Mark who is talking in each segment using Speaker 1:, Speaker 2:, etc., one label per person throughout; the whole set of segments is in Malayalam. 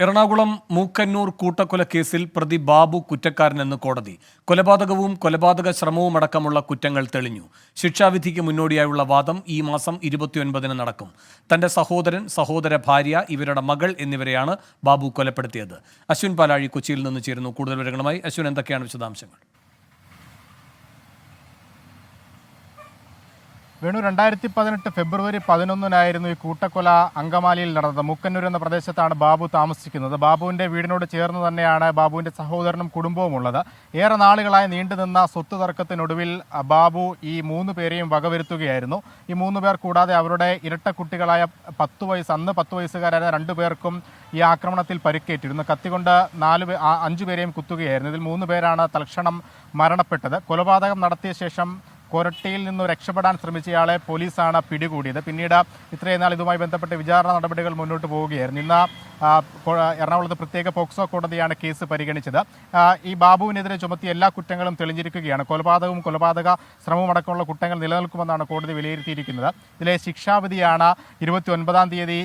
Speaker 1: എറണാകുളം മൂക്കന്നൂർ കൂട്ടക്കൊല കേസിൽ പ്രതി ബാബു കുറ്റക്കാരനെന്ന് കോടതി. കൊലപാതകവും കൊലപാതക ശ്രമവും അടക്കമുള്ള കുറ്റങ്ങൾ തെളിഞ്ഞു. ശിക്ഷാവിധിക്ക് മുന്നോടിയായുള്ള വാദം ഈ മാസം ഇരുപത്തിയൊൻപതിന് നടക്കും. തന്റെ സഹോദരൻ സഹോദര ഭാര്യ ഇവരുടെ മകൾ എന്നിവരെയാണ് ബാബു കൊലപ്പെടുത്തിയത്. അശ്വിൻ പാലാഴി കൊച്ചിയിൽ നിന്ന് ചേരുന്നു കൂടുതൽ വിവരങ്ങളുമായി. അശ്വിൻ എന്തൊക്കെയാണ് വിശദാംശങ്ങൾ?
Speaker 2: വേണു രണ്ടായിരത്തി പതിനെട്ട് ഫെബ്രുവരി പതിനൊന്നിനായിരുന്നു ഈ കൂട്ടക്കൊല അങ്കമാലിയിൽ നടന്നത്. മുക്കന്നൂർ എന്ന പ്രദേശത്താണ് ബാബു താമസിക്കുന്നത്. ബാബുവിന്റെ വീടിനോട് ചേർന്ന് തന്നെയാണ് ബാബുവിന്റെ സഹോദരനും കുടുംബവും ഉള്ളത്. ഏറെ നാളുകളായി നീണ്ടുനിന്ന സ്വത്ത് തർക്കത്തിനൊടുവിൽ ബാബു ഈ മൂന്ന് പേരെയും വകവരുത്തുകയായിരുന്നു. ഈ മൂന്ന് പേർ കൂടാതെ അവരുടെ ഇരട്ട കുട്ടികളായ പത്ത് വയസ്സ് അന്ന് പത്ത് വയസ്സുകാരായ രണ്ടു പേർക്കും ഈ ആക്രമണത്തിൽ പരിക്കേറ്റിരുന്നു. കത്തികൊണ്ട് നാല് അഞ്ചു പേരെയും കുത്തുകയായിരുന്നു. ഇതിൽ മൂന്ന് പേരാണ് തൽക്ഷണം മരണപ്പെട്ടത്. കൊലപാതകം നടത്തിയ ശേഷം കൊരട്ടിയിൽ നിന്ന് രക്ഷപ്പെടാൻ ശ്രമിച്ചയാളെ പോലീസാണ് പിടികൂടിയത്. പിന്നീട് ഇത്രയും നാൾ ഇതുമായി ബന്ധപ്പെട്ട് വിചാരണ നടപടികൾ മുന്നോട്ട് പോവുകയായിരുന്നു. ഇന്ന് എറണാകുളത്ത് പ്രത്യേക പോക്സോ കോടതിയാണ് കേസ് പരിഗണിച്ചത്. ഈ ബാബുവിനെതിരെ ചുമത്തിയ എല്ലാ കുറ്റങ്ങളും തെളിഞ്ഞിരിക്കുകയാണ്. കൊലപാതകവും കൊലപാതക ശ്രമവും അടക്കമുള്ള കുറ്റങ്ങൾ നിലനിൽക്കുമെന്നാണ് കോടതി വിലയിരുത്തിയിരിക്കുന്നത്. ഇതിലെ ശിക്ഷാവിധിയാണ് ഇരുപത്തി ഒൻപതാം തീയതി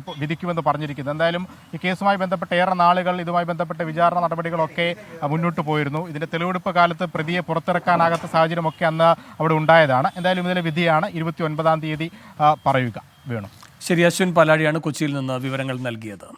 Speaker 2: ഇപ്പോൾ വിധിക്കുമെന്ന് പറഞ്ഞിരിക്കുന്നത്. എന്തായാലും ഈ കേസുമായി ബന്ധപ്പെട്ട ഏറെ നാളുകൾ ഇതുമായി ബന്ധപ്പെട്ട വിചാരണ നടപടികളൊക്കെ മുന്നോട്ട് പോയിരുന്നു. ഇതിന്റെ തെളിവെടുപ്പ് കാലത്ത് പ്രതിയെ പുറത്തിറക്കാനാകാത്ത സാഹചര്യമൊക്കെ അന്ന് അവിടെ ഉണ്ടായതാണ്. എന്തായാലും ഇതിലെ വിധിയാണ് ഇരുപത്തി ഒൻപതാം തീയതി പറയുക. വേണം.
Speaker 1: ശരി അശ്വിൻ പാലാഴിയാണ് കൊച്ചിയിൽ നിന്ന് വിവരങ്ങൾ നൽകിയത്.